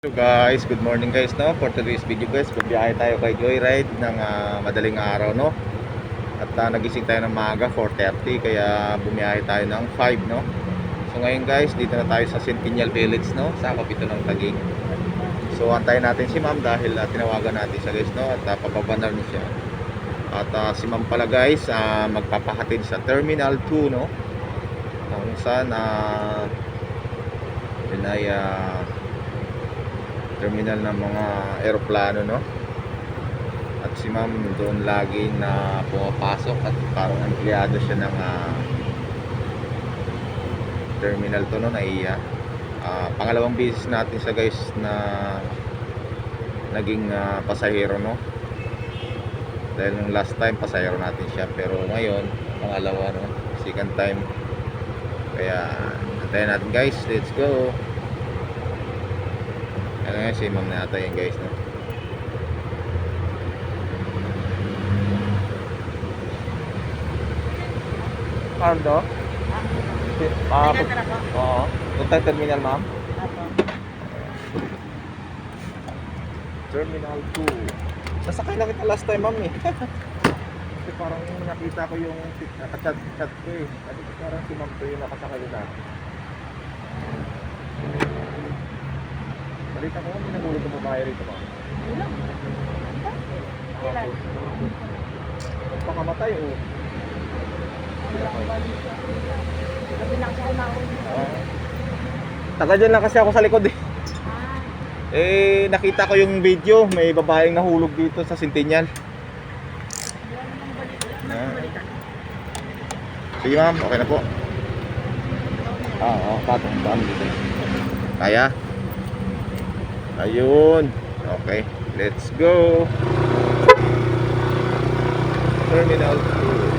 Hello guys, good morning guys no. For today's video guys, bibiyahe tayo kay Joyride ng ah, madaling araw no. At ah, nagising tayo ng maaga 4:30 kaya bumiyahe tayo ng 5 no. So ngayon guys, dito na tayo sa Centennial Village no, sa kapito ng Taguig. So antayin natin si Ma'am dahil ah, tinawagan natin siya guys no at uh, papaba na rin siya. At ah, si Ma'am pala guys, ah, magpapahatid sa Terminal 2 no. Kung saan ah yun ay ah, terminal ng mga eroplano no? At si ma'am doon lagi na pumapasok at parang empleyado siya ng ah, terminal to no? Naiya Ah, pangalawang beses natin sa guys na naging ah, pasahero no? Dahil nung last time pasahero natin siya. Pero ngayon pangalawa no? Second time. Kaya antayin natin guys. Let's go ano nga si ma'am na ata yan guys no Ano? Ah. Oo. Punta terminal ma'am? Apo. Terminal 2. Sasakay na kita last time ma'am eh. Kasi parang nakita ko yung chat chat ko eh. Ko parang si ma'am to yung nakasakay na. Balita ko may nahulog ng babae rito ma'am. Wala. Kailan? Pakamatay oh. Balik. Sabi na ako na ako. Ah. Taga dyan lang kasi ako sa likod eh. Ah, Eh, nakita ko yung video, may babaeng nahulog dito sa Centennial. Ah. Sige ma'am, okay na po. Ah, oo, patong daan dito. Kaya? Ayun. Okay, let's go. Terminal 2.